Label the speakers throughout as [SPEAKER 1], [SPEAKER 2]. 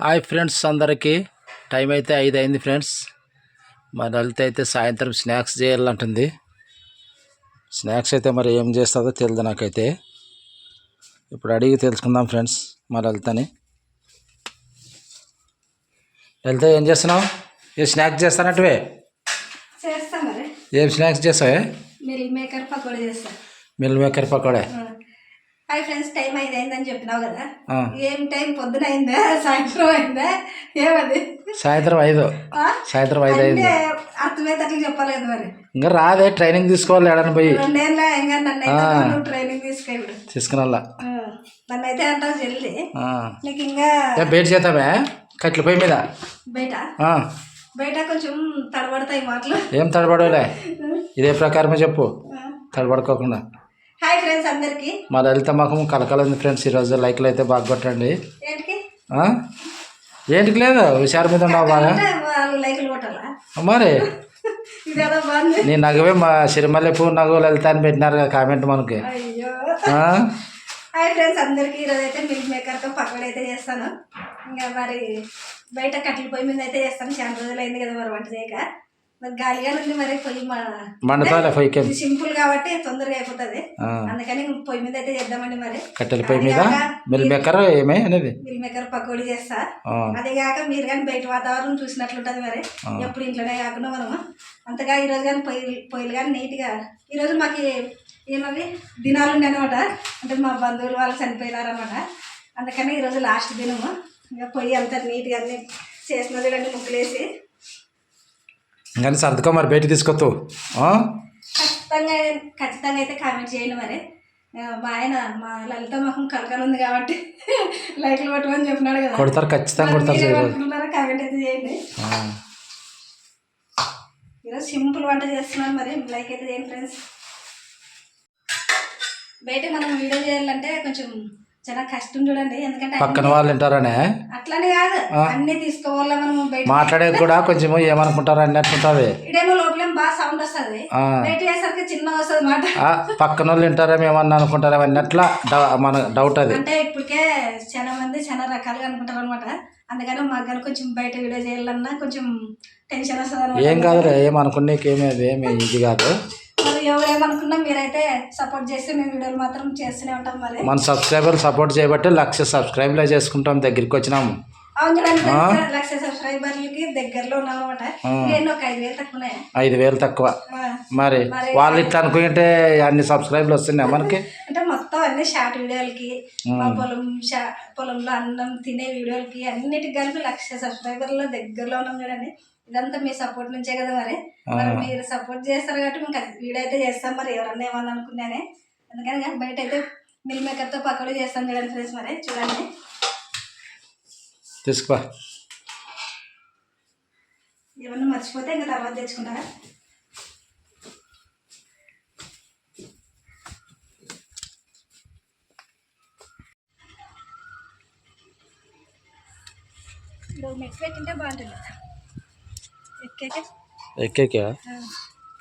[SPEAKER 1] Hi friends అందరికీ. Time అయితే ఐదు అయింది ఫ్రెండ్స్. మా లలిత అయితే సాయంత్రం స్నాక్స్ చేయాలంటుంది. స్నాక్స్ అయితే మరి ఏం చేస్తుందో తెలియదు నాకైతే. ఇప్పుడు అడిగి తెలుసుకుందాం ఫ్రెండ్స్ మా లలితని లలిత ఏం చేస్తున్నావు? ఏ స్నాక్స్ చేస్తానట్టువే?
[SPEAKER 2] చేస్తా మరి.
[SPEAKER 1] ఏం స్నాక్స్ చేస్తావే?
[SPEAKER 2] మిల్ మేకర్ పకోడీ చేస్తా
[SPEAKER 1] meal maker pakoda
[SPEAKER 2] hi friends time ఐదు అయిందని చెప్పినావు కదా? ఏం టైం? పొద్దున అయిందా? సాయంత్రం అయిందా? ఏమది?
[SPEAKER 1] సాయంత్రం ఐదు? సాయంత్రం ఐదు అయింది
[SPEAKER 2] అంటే అర్థమైతే అట్లా చెప్పాలి కదా మరి.
[SPEAKER 1] ఇంకా రాదే ట్రైనింగ్ తీసుకోవాలి ఎడని పోయి.
[SPEAKER 2] రెండేళ్ళ ఇంకా నన్ను ట్రైనింగ్ తీసుకెళ్ళు
[SPEAKER 1] తీసుకురాలా
[SPEAKER 2] నన్ను అయితే అంటావు చెల్లి
[SPEAKER 1] ఆ.
[SPEAKER 2] నీకు ఇంకా
[SPEAKER 1] బయట చేద్దామే? కట్ల పొయ్యి మీద.
[SPEAKER 2] బయట బయట కొంచెం తడబడతాయి మాటలు.
[SPEAKER 1] ఏం తడబడలే ఇదే ప్రకారమే చెప్పు. తడబడుకోకుండా.
[SPEAKER 2] హాయ్ ఫ్రెండ్స్ అందరికి.
[SPEAKER 1] మా లలిత మఖం కలకలంది ఫ్రెండ్స్ ఈరోజు లైక్లు అయితే బాగా కొట్టండి.
[SPEAKER 2] ఏంటికి?
[SPEAKER 1] లేదు హుషారు మీద ఉన్నావు బాగా. మరి? నీ నగవే మా సిరిమల్లె పువ్వు నగవు లలిత అని పెట్టినారు కదా కామెంట్ మనకి?
[SPEAKER 2] హాయ్ ఫ్రెండ్స్ అందరికీ ఈరోజు అయితే మిల్క్ మేకర్తో పకోడీ అయితే చేస్తాను. ఇంకా మరి బయట కట్టెల పొయ్యి మీద అయితే చేస్తాను. చాలా రోజులు అయింది కదా మరి వంట చేయక. మరి ఉంది మరి పొయ్యి
[SPEAKER 1] మండతాలే పొయ్యికి
[SPEAKER 2] సింపుల్ కాబట్టి తొందరగా అయిపోతుంది. అందుకని పొయ్యి మీద అయితే చేద్దామండి మరి.
[SPEAKER 1] కట్టెల పొయ్యి మీద మిల్ మేకర్ ఏమే అనేది?
[SPEAKER 2] మిల్ మేకర్ పకోడీ చేస్తా. అదే కాక మీరు కానీ బయట వాతావరణం చూసినట్లుంటుంది మరి. ఎప్పుడు ఇంట్లోనే కాకుండా మనము. అంతగా ఈరోజు కానీ పొయ్యి పొయ్యిలు కానీ నీట్గా ఈరోజు మాకు ఏమవి దినాలు అనమాట అంటే మా బంధువులు వాళ్ళు చనిపోయినారనమాట అందుకని ఈరోజు లాస్ట్ దినము. ఇంకా పొయ్యి అంతా నీట్గా అన్ని చేసిన చూడండి ముగ్గులేసి.
[SPEAKER 1] కానీ సర్దుకో మరి బయట తీసుకొత్తు?
[SPEAKER 2] ఖచ్చితంగా ఖచ్చితంగా అయితే కామెంట్ చేయండి మరి. మా ఆయన మా లలిత మొహం కలకలు ఉంది కాబట్టి లైట్లు కొట్టమని చెప్పినాడు కదా.
[SPEAKER 1] కొడతారు ఖచ్చితంగా కొడతారు
[SPEAKER 2] కామెంట్ అయితే చేయండి. ఈరోజు సింపుల్ వంట చేస్తున్నాను మరి. లైక్ అయితే చేయండి ఫ్రెండ్స్ బయట మనం వీడియో చేయాలంటే కొంచెం చాలా కష్టం చూడండి ఎందుకంటే
[SPEAKER 1] పక్కన వాళ్ళు వింటారనే
[SPEAKER 2] అట్లనే కాదు అన్ని తీసుకోవాలా మనం బయట
[SPEAKER 1] మాట్లాడేది కూడా కొంచెం ఏమనుకుంటారు అన్నట్టుంటుంది
[SPEAKER 2] ఇడేమో లోపల బాగా సౌండ్ వస్తుంది. బయట వేసరికి చిన్న వస్తుంది మాట.
[SPEAKER 1] పక్కన వాళ్ళు వింటారేమో ఏమన్నా అనుకుంటారు అన్నట్లా మన డౌట్ అది.
[SPEAKER 2] అంటే ఇప్పటికే చాలా మంది చాలా రకాలుగా అనుకుంటారు అనమాట అందుకని మాకు కానీ కొంచెం బయట వీడియో చేయాలన్నా కొంచెం టెన్షన్ వస్తుంది
[SPEAKER 1] ఏం కాదులే ఏమనుకునేకేమీ అది ఏమి ఇది కాదు.
[SPEAKER 2] మరి ఎవరు ఏమనుకున్నా మీరైతే సపోర్ట్ చేస్తే మేము వీడియోలు మాత్రం చేస్తూనే ఉంటాం మరి.
[SPEAKER 1] మన సబ్స్క్రైబర్ సపోర్ట్ చేయబట్టి లక్ష సబ్స్క్రైబ్లే చేసుకుంటాం దగ్గరికి వచ్చినాము
[SPEAKER 2] అవును చూడండి లక్ష సబ్స్క్రైబర్లకి దగ్గరలో ఉన్నాం అనమాట ఎన్నో ఒక ఐదు వేలు తక్కువనే.
[SPEAKER 1] ఐదు వేలు తక్కువ. మరి వాళ్ళు ఇట్లా అనుకుంటే అన్ని సబ్స్క్రైబ్లు వస్తున్నాయి మనకి?
[SPEAKER 2] అంటే మొత్తం అన్ని షార్ట్ వీడియోలకి మా పొలం పొలంలో అన్నం తినే వీడియోలకి అన్నిటికి కలిపి లక్ష సబ్స్క్రైబర్ల దగ్గరలో ఉన్నాం చూడండి. ఇదంతా మీ సపోర్ట్ నుంచే కదా మరి. మరి మీరు సపోర్ట్ చేస్తారు కాబట్టి వీడియో అయితే చేస్తాం మరి. ఎవరన్నా ఏమన్నా అనుకున్నానే అందుకని కానీ బయట అయితే మిల్ మేకర్తో పకోడీ చేస్తాం చూడండి ఫ్రెండ్స్ మరి. చూడండి.
[SPEAKER 1] తీసుకుపా.
[SPEAKER 2] ఏమన్నా మర్చిపోతే ఇంకా తర్వాత తెచ్చుకుంటారా? మెక్స్ పెట్టింటే బాగుంటుంది. ఎక్కేకే?
[SPEAKER 1] ఎక్కేకే?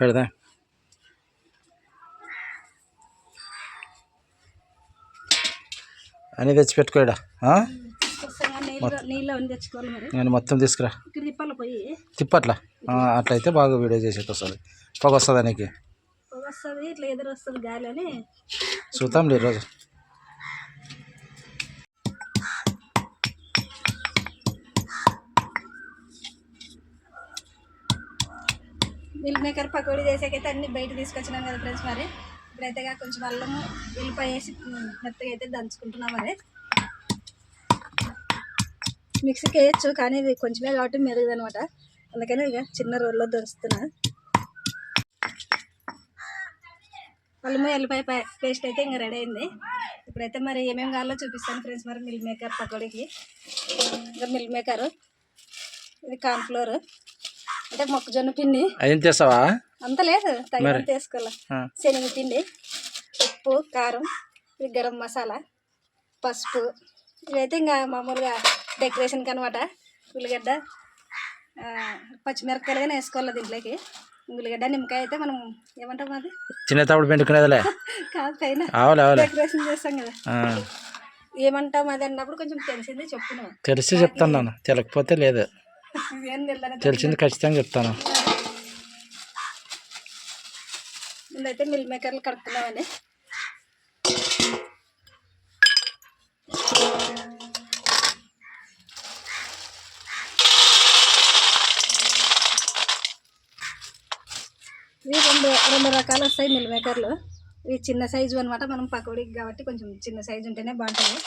[SPEAKER 1] పెడదా. అని తెచ్చి పెట్టుకోడా?
[SPEAKER 2] తీసుకొస్తాం నీళ్ళు నీళ్ళు అవన్నీ తెచ్చుకోవాలి మరి.
[SPEAKER 1] నేను మొత్తం తీసుకురా. తిప్పట్లా? అట్లయితే బాగా వీడియో చేసేట్టు వస్తుంది. పొగ వస్తుందా నీకు?
[SPEAKER 2] అని.
[SPEAKER 1] చూద్దాం లే
[SPEAKER 2] మిల్క్ మేకర్ పకోడీ చేసేకైతే అన్ని బయట తీసుకొచ్చినాం కదా ఫ్రెండ్స్ మరి. ఇప్పుడైతే కొంచెం అల్లము ఉల్లిపాయ వేసి మెత్తగా అయితే దంచుకుంటున్నాం మరి. మిక్సీకి వేయచ్చు కానీ ఇది కొంచెమే కాబట్టి మెరుగు అనమాట అందుకని ఇక చిన్న రోల్లో దంచుతున్నా. అల్లము ఎల్లిపాయ పేస్ట్ అయితే ఇంకా రెడీ అయింది. ఇప్పుడైతే మరి ఏమేమి కావాలో చూపిస్తాను ఫ్రెండ్స్ మరి మిల్ మేకర్ పకోడీకి. ఇంకా మిల్ మేకర్ ఇది కార్న్ఫ్లోర్ అంటే మొక్కజొన్న పిండి.
[SPEAKER 1] ఏం చేస్తావా?
[SPEAKER 2] అంత లేదు తగినంత వేసుకోవాలి.
[SPEAKER 1] ఆ.
[SPEAKER 2] శనగపిండి ఉప్పు కారం గరం మసాలా పసుపు. ఇవైతే ఇంకా మామూలుగా డెకరేషన్కి అనమాట ఉల్లిగడ్డ ఆ, పచ్చిమిరపకాయలు కానీ వేసుకోవాలి దీంట్లోకి. ఉల్లిగడ్డ నిమ్మకాయ అయితే మనం ఏమంటాం అది?
[SPEAKER 1] చిన్న తప్పుడు పెట్టుకునేదిలే
[SPEAKER 2] కాదు పైన. డెకరేషన్ చేస్తాం కదా. ఏమంటాం అది అన్నప్పుడు కొంచెం తెలిసింది చెప్తున్నాం
[SPEAKER 1] తెలిసి చెప్తాను తెలియకపోతే లేదు. తెలిసింది ఖచ్చితంగా చెప్తాను.
[SPEAKER 2] ముందైతే మిల్ మేకర్లు కడుక్కున్నామని ఇవి రెండు రెండు రకాలు వస్తాయి మిల్ మేకర్లు. ఇవి చిన్న సైజు అనమాట మనం పకోడీకి కాబట్టి కొంచెం చిన్న సైజు ఉంటేనే బాగుంటుంది.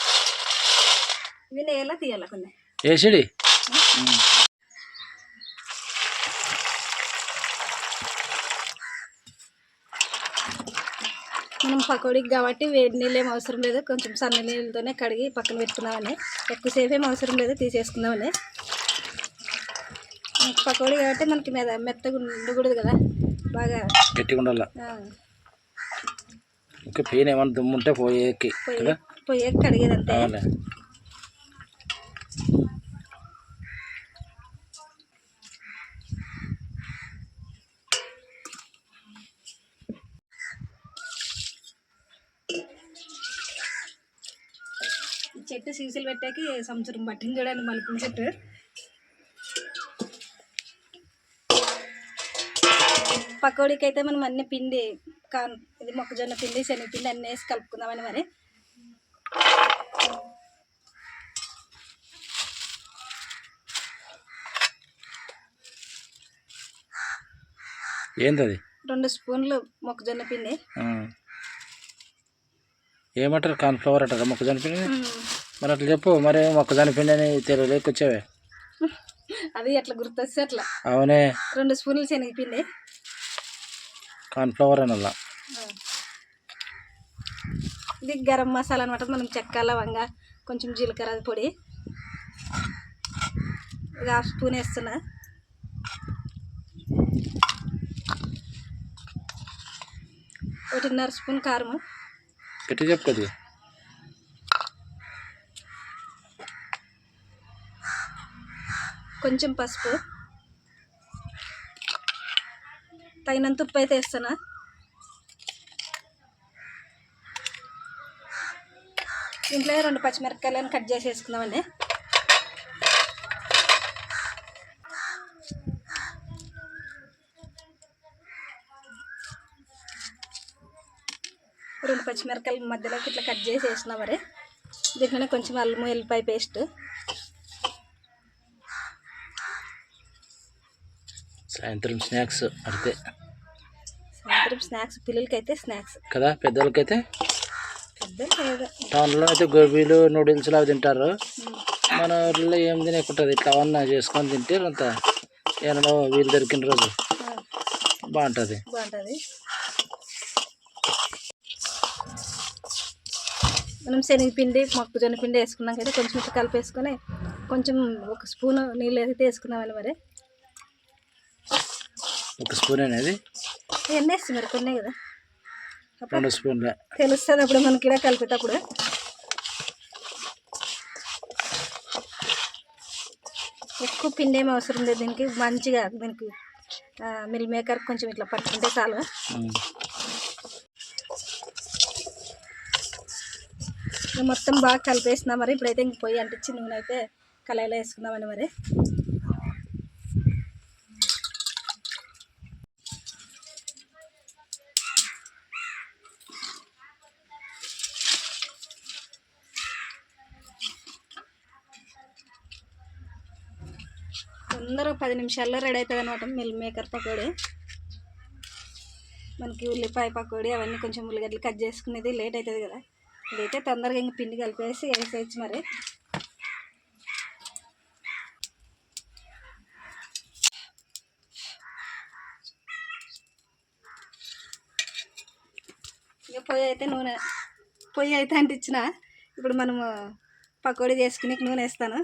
[SPEAKER 2] ఇవి నేల తీయాలి కొన్ని?
[SPEAKER 1] ఏసిడి
[SPEAKER 2] మనం పకోడీకి కాబట్టి వేడి నీళ్ళు ఏం అవసరం లేదు. కొంచెం సన్న నీళ్ళతోనే కడిగి పక్కన పెట్టుకున్నామని. ఎక్కువసేపు ఏం అవసరం లేదు తీసేసుకుందామని. పకోడీ కాబట్టి మనకి మీద మెత్తగా ఉండకూడదు కదా. బాగా
[SPEAKER 1] గట్టిగా ఉండాల. ఇంకా పెయిన్ ఏమైనా దుమ్ము ఉంటే పోయేకి
[SPEAKER 2] పొయ్యి
[SPEAKER 1] కదా
[SPEAKER 2] పొయ్యి కడిగేది అంతే
[SPEAKER 1] అవునులే.
[SPEAKER 2] ఈ చెట్టు సీసీలు పెట్టాకి సంవత్సరం పట్టింది చూడండి మలుపుల చెట్టు. పకోడీకి అయితే మనం అన్ని పిండి కాన్ ఇది మొక్కజొన్న పిండి శనగపిండి అన్నీ వేసి కలుపుకుందామని మరి.
[SPEAKER 1] ఏంది అది
[SPEAKER 2] రెండు స్పూన్లు మొక్కజొన్న పిండి.
[SPEAKER 1] ఏమంటారు? కాన్ఫ్లవర్ అంటారా? మొక్కజొన్న పిండి మరి అట్లా చెప్పు మరి మొక్కజొన్న పిండి అని తెలియలేకొచ్చావే
[SPEAKER 2] అది ఎట్లా గుర్తొస్తే అట్లా.
[SPEAKER 1] అవునే.
[SPEAKER 2] రెండు స్పూన్లు శనగపిండి.
[SPEAKER 1] కాన్ఫ్లవర్ అని అలా.
[SPEAKER 2] ఇది గరం మసాలా అనమాట మనం చెక్క లవంగ కొంచెం జీలకర్ర పొడి. ఇది హాఫ్ స్పూన్ వేస్తున్నా. ఒకటిన్నర స్పూన్ కారము.
[SPEAKER 1] గట్టి చెప్పు
[SPEAKER 2] కొంచెం పసుపు. తగినంత ఉప్పు అయితే వేస్తున్నా ఇంట్లో రెండు పచ్చిమిరపకాయలను కట్ చేసి వేసుకుందామండి రెండు పచ్చిమిరపకాయలు మధ్యలోకి ఇట్లా కట్ చేసి వేసిన మరి. దీంట్లోనే కొంచెం అల్లం ఎల్లిపాయ పేస్ట్.
[SPEAKER 1] సాయంత్రం స్నాక్స్ అడితే
[SPEAKER 2] సాయంత్రం స్నాక్స్ పిల్లలకైతే స్నాక్స్.
[SPEAKER 1] కదా పెద్దోళ్ళకైతే? టౌన్లో అయితే గోబీలు నూడిల్స్ అవి తింటారు. మన ఊర్లో ఏం తినకుంటుంది ఇట్లా అవన్నీ చేసుకొని తింటే అంత ఏమో వీలు దొరికిన రోజు బాగుంటుంది.
[SPEAKER 2] బాగుంటుంది. మనం శనగపిండి మొక్కజొన్న పిండి వేసుకున్నాం కదా కొంచెం కలిపేసుకొని కొంచెం ఒక స్పూన్ నీళ్ళు అయితే వేసుకున్నామని మరి.
[SPEAKER 1] ఒక స్పూన్ అనేది
[SPEAKER 2] ఎన్ని వేస్తున్నారు? కొన్ని కదా.
[SPEAKER 1] రెండు స్పూన్లే.
[SPEAKER 2] తెలుస్తుంది అప్పుడు మనకి ఇలా కలిపేటప్పుడు. ఎక్కువ పిండి ఏమి అవసరం లేదు. దీనికి మంచిగా దీనికి మిల్ మేకర్ కొంచెం ఇట్లా పట్టుకుంటే చాలు. మొత్తం బాగా కలిపేసినా మరి ఇప్పుడైతే ఇంక పొయ్యి అంటించి నూనె అయితే కళాయిలో వేసుకుందామని మరి. తొందరగా పది నిమిషాల్లో రెడీ అవుతుంది అనమాట మిల్ మేకర్ పకోడీ. మనకి ఉల్లిపాయ పకోడీ అవన్నీ కొంచెం ఉల్లిగడ్డలు కట్ చేసుకునేది లేట్ అవుతుంది కదా. ఇదైతే తొందరగా ఇంక పిండి కలిపేసి వేసేయచ్చు మరి. ఇక పొయ్యి అయితే నూనె పొయ్యి అయితే అంటించిన. ఇప్పుడు మనము పకోడీ చేసుకుని నూనె వేస్తాను.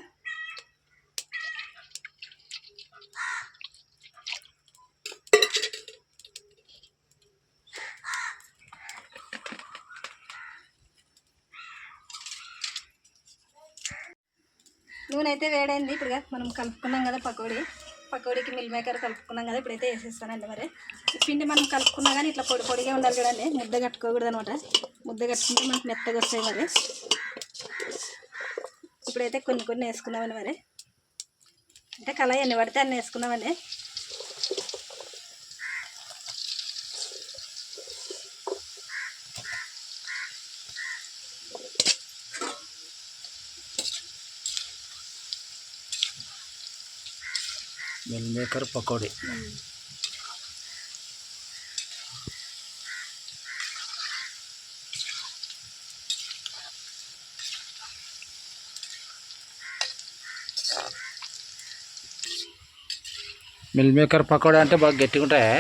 [SPEAKER 2] నూనె అయితే వేడైంది. ఇప్పుడు మనం కలుపుకున్నాం కదా పకోడీ. పకోడీకి మిల్ మేకర్ కలుపుకున్నాం కదా ఇప్పుడైతే వేసేస్తానండి మరి. పిండి మనం కలుపుకున్నా కానీ ఇట్లా పొడి పొడిగా ఉండాలి కదండి. ముద్ద కట్టుకోకూడదు అనమాట ముద్ద కట్టుకుంటే మనకు మెత్తగా వస్తాయి మరి. ఇప్పుడైతే కొన్ని కొన్ని వేసుకున్నామని మరి. అంటే కళాయి ఎన్ని పడితే అన్ని వేసుకున్నామండి
[SPEAKER 1] maker pakodi. Meal maker pakodi అంటే బాగా గట్టిగా ఉంటాయా?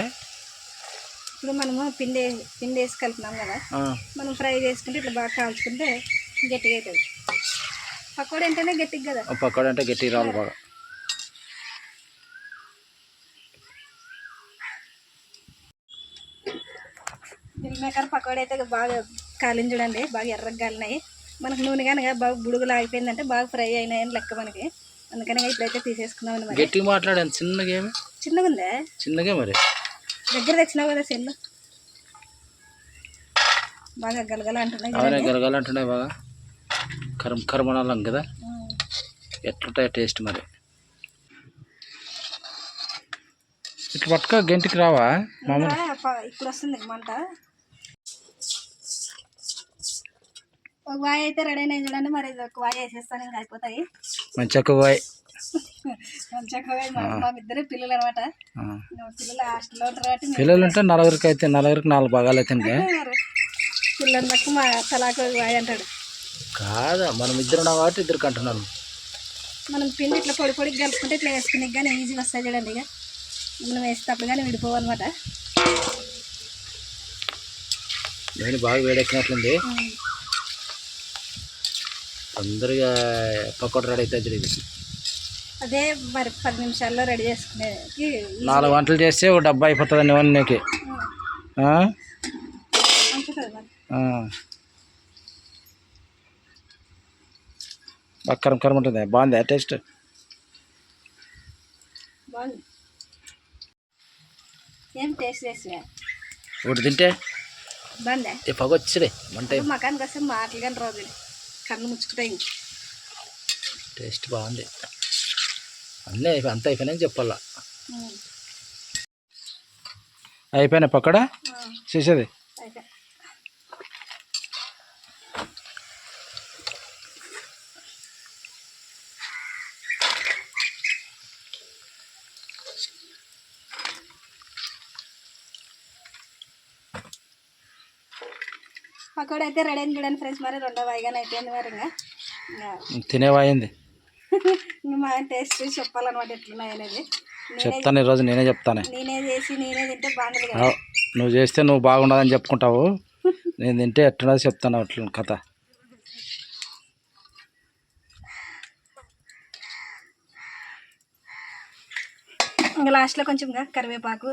[SPEAKER 2] ఇప్పుడు మనము పిండి పిండి వేసి కలుపుతున్నాం కదా. మనం ఫ్రై చేసుకుంటే ఇట్లా బాగా కాల్చుకుంటే గట్టిగా అవుతుంది. పకోడీ అంటేనే గట్టిగా కదా.
[SPEAKER 1] పకోడీ అంటే గట్టిగా రావాలి బాగా.
[SPEAKER 2] మిల్ మేకర్ పకోడీ అయితే బాగా కాలింది చూడండి బాగా ఎర్రగా కాలినాయి. మనకు నూనె కనుక బాగా బుడుగులు ఆగిపోయిందంటే బాగా ఫ్రై అయినాయని లెక్క మనకి. అందుకని ఇప్పుడైతే తీసేసుకున్నామని మరి
[SPEAKER 1] గట్టిగా మాట్లాడాను చిన్నగా ఏమి?
[SPEAKER 2] చిన్నగా ఉందే?
[SPEAKER 1] చిన్నగా మరి.
[SPEAKER 2] దగ్గర తెచ్చినావు కదా సెల్లు? బాగా గలగల అంటున్నాయి
[SPEAKER 1] అవునే
[SPEAKER 2] చూడండి.
[SPEAKER 1] గలగాలంటున్నాయి బాగా. కరం కరమనాలం కదా. ఎట్లుంటాయి టేస్ట్ మరి. ఇట్లా పట్టుకో గంటికి రావా? మామూలు.
[SPEAKER 2] ఇప్పుడు వస్తుంది మంట. ఒక వాయి అయితే రెడీ అయినాయి చూడండి. మరి ఇది ఒక వాయి వేసేస్తాను అయిపోతాయి
[SPEAKER 1] పోయి
[SPEAKER 2] మంచిగా వాయి. మా మా ఇద్దరే పిల్లలు అనమాట. పిల్లలు హాస్టల్లో ఉంటారు కాబట్టి మేము
[SPEAKER 1] పిల్లలు ఉంటే నలుగురికి అయితే నలుగురికి నాలుగు భాగాలు అయితే
[SPEAKER 2] పిల్లలు బట్టి మా తలాకు ఒక వాయి అంటాడు.
[SPEAKER 1] కాదా మనం ఇద్దరు ఉన్నాం కాబట్టి ఇద్దరికి అంటున్నాను
[SPEAKER 2] మనం పిండి ఇట్లా పొడి పొడికి కలుపుకుంటే ఇట్లా వేసుకుని కానీ ఈజీగా వస్తాయి చూడండి ఇక. మనం వేసేటప్పుడు కానీ విడిపోవన్నమాట
[SPEAKER 1] నేను బాగా వేడెక్కినట్లుంది. తొందరగా పకోడ రెడీ చూడు ఇది?
[SPEAKER 2] అదే మరి పది నిమిషాల్లో రెడీ చేసుకునేది
[SPEAKER 1] నాలుగు వంటలు చేస్తే ఒక డబ్బా అయిపోతుంది ఇవన్నీ నీకు. ఆ?
[SPEAKER 2] అంతే కదా మరి.
[SPEAKER 1] ఆ. బాగా కరం కరం ఉంటుంది. బాగుంది టేస్ట్?
[SPEAKER 2] ఏం టేస్ట్
[SPEAKER 1] ఒకటి తింటే?
[SPEAKER 2] బాగుందా?
[SPEAKER 1] ఈ పగొచ్చిరే వంట
[SPEAKER 2] మకానికి వస్తే మాటలు కానీ రోజు కళ్ళు ముచ్చుకుంటాయి ఇంక.
[SPEAKER 1] టేస్ట్ బాగుంది. అన్నీ అయిపోయి అంత అయిపోయినాయి చెప్పాలా. అయిపోయినా పక్కడా చేసేది?
[SPEAKER 2] పకోడీ అయితే రెడీ అయింది చూడండి ఫ్రెండ్స్. మరి రెండో వాయిగానే అయిపోయింది మరి ఇంకా.
[SPEAKER 1] తినేవాయింది
[SPEAKER 2] మా టేస్ట్ చూసి చెప్పాలన్నమాట ఎట్లున్నాయి అనేది. నేనే
[SPEAKER 1] చెప్తాను ఈరోజు నేనే చెప్తానే.
[SPEAKER 2] నేనే చేసి నేనే తింటే కదా.
[SPEAKER 1] అవ్, నువ్వు చేస్తే నువ్వు బాగుండదని చెప్పుకుంటావు. నేను తింటే ఎట్లున్నది చెప్తాను అట్లా కథ.
[SPEAKER 2] ఇంకా లాస్ట్లో కొంచెం కరివేపాకు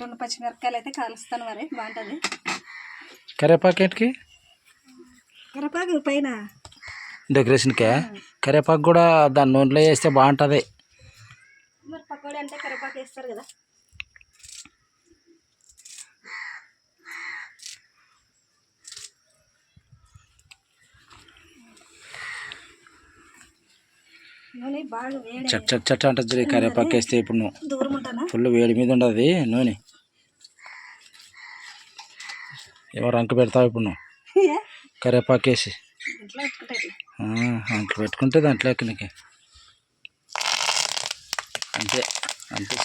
[SPEAKER 2] రెండు పచ్చిమిరపకాయలు అయితే కాలుస్తాను మరి. బాగుంటుంది.
[SPEAKER 1] కరివేపాకేంటికి
[SPEAKER 2] కరివేపాకు పైన.
[SPEAKER 1] డెకరేషన్కే కరివేపాకు కూడా దాని నూనెలో వేస్తే బాగుంటుంది.
[SPEAKER 2] మరి పకోడీ అంటే వేస్తారు కదా.
[SPEAKER 1] చట్ చట్ చట్ చూడు ఈ కరివేపాకు వేస్తే ఇప్పుడు నువ్వు ఫుల్ వేడి మీద ఉండదు నూనె. ఎవరు అంక పెడతావు ఇప్పుడు నువ్వు?
[SPEAKER 2] పెట్టుకుంటా
[SPEAKER 1] ఆ, అంక పెట్టుకుంటే దాంట్లోకి నీకు. అంతే అంతే.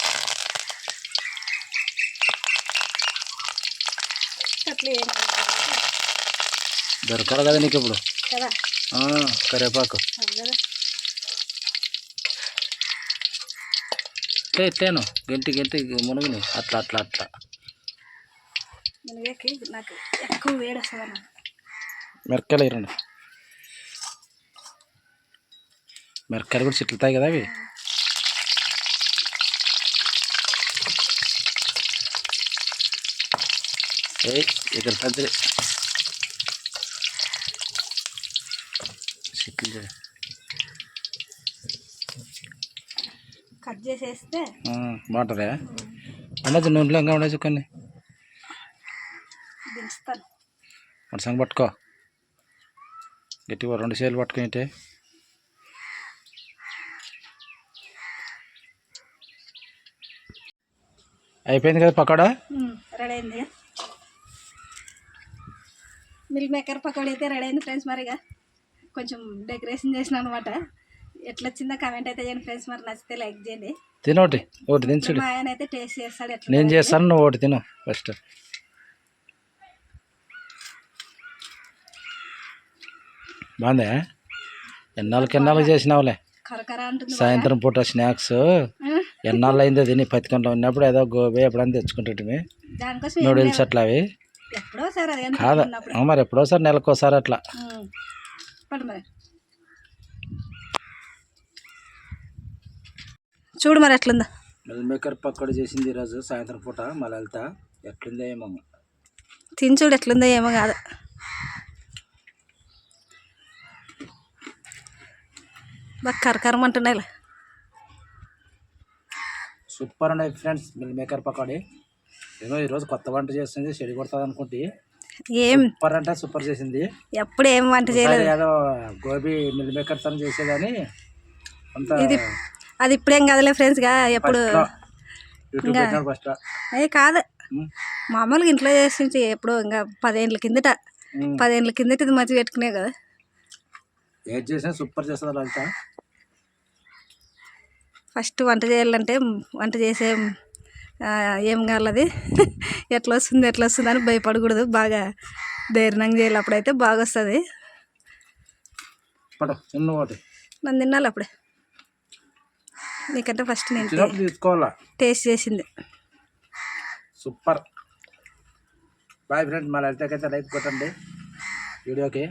[SPEAKER 1] దొరకాలి కదా నీకు ఇప్పుడు? ఇట్లే ఇట్లేను గంటి గంటి మునుగుని. అట్లా అట్లా అట్లా.
[SPEAKER 2] మునిగేకి నాకు ఎక్కువ వేడి వస్తుంది అన్న.
[SPEAKER 1] మిరకాయలు ఇరండి మిరకాయలు కూడా చిట్లుతాయి కదా అవి. ఏ ఇక్కడ చిట్లు చూడు.
[SPEAKER 2] కట్ చేసేస్తే
[SPEAKER 1] బాగుంటుందా? ఉండొచ్చు నూనెలో ఇంకా ఉండొచ్చు కొన్ని.
[SPEAKER 2] ఇస్తాను
[SPEAKER 1] మన సంగ పట్టుకో. గట్టిగా రెండు చేతులు పట్టుకుని అయితే అయిపోయింది కదా పకోడా?
[SPEAKER 2] రెడీ అయింది మిల్క్ మేకర్ పకోడీ అయితే రెడీ అయింది ఫ్రెండ్స్ మరిగా కొంచెం డెకరేషన్ చేసిన అనమాట ఎట్లా వచ్చిందో కమెంట్ అయితే చేయండి ఫ్రెండ్స్ మరి. నచ్చితే లైక్ చేయండి.
[SPEAKER 1] తినోటి ఒకటి తినచుడు
[SPEAKER 2] ఆయన అయితే టేస్ట్ చేస్తాడు
[SPEAKER 1] నేను చేస్తాను నువ్వు ఒకటి తిను ఫస్ట్. బాగుందా? ఎన్నాళ్ళకి ఎన్నాళ్ళకి చేసినావులే? సాయంత్రం పూట స్నాక్స్. ఎన్నాళ్ళు అయిందో తిని పత్తికొండలో ఉన్నప్పుడు ఏదో గోబీ ఎప్పుడైనా
[SPEAKER 2] ఏం
[SPEAKER 1] నూడిల్స్ అట్లా అవి
[SPEAKER 2] ఎప్పుడో సార్ అది
[SPEAKER 1] కాదు? మరి ఎప్పుడోసారి నెలకోసారి అట్లా.
[SPEAKER 2] చూడు మరి ఎట్లుందో.
[SPEAKER 1] మిల్ మేకర్ పకోడీ చేసింది ఈరోజు సాయంత్రం పూట మళ్ళీ వెళ్తా. ఎట్లుందో ఏమో.
[SPEAKER 2] తిని చూడు ఎట్లుందో ఏమో కాదు. బాగా కరకరం అంటున్నాయి
[SPEAKER 1] సూపర్ ఉన్నాయి ఫ్రెండ్స్ మిల్ మేకర్ పకోడీ. ఏమో ఈరోజు కొత్త వంట చేస్తుంది చెడి కొడుతుంది అనుకుంటే.
[SPEAKER 2] ఏం?
[SPEAKER 1] సూపర్ అంటే సూపర్ చేసింది.
[SPEAKER 2] ఎప్పుడు ఏం వంట చేయలేదు.
[SPEAKER 1] ఏదో గోబీ మిల్ మేకర్ తను చేసేదని అంత
[SPEAKER 2] ఇది అది ఇప్పుడేం కదలే ఫ్రెండ్స్గా ఎప్పుడు ఏ కాదు. మామూలుగా ఇంట్లో చేసి ఎప్పుడో ఇంకా పదేళ్ళ కిందట పదేళ్ళ కిందట ఇది మంచిగా పెట్టుకునే కదా.
[SPEAKER 1] ఏది చేసినా సూపర్ చేస్తుంది లలిత
[SPEAKER 2] ఫస్ట్ వంట చేయాలంటే వంట చేసే ఏం కావాలది? ఎట్లా వస్తుంది ఎట్లా వస్తుంది అని భయపడకూడదు. బాగా ధైర్యంగా చేయాలి. అప్పుడైతే బాగా వస్తుంది నన్ను తినాలి అప్పుడే. నీకంటే ఫస్ట్ నేను టేస్ట్ చేసింది.
[SPEAKER 1] సూపర్. బాయ్ ఫ్రెండ్స్ మా లలితకైతే లైక్ కొట్టండి. వీడియోకి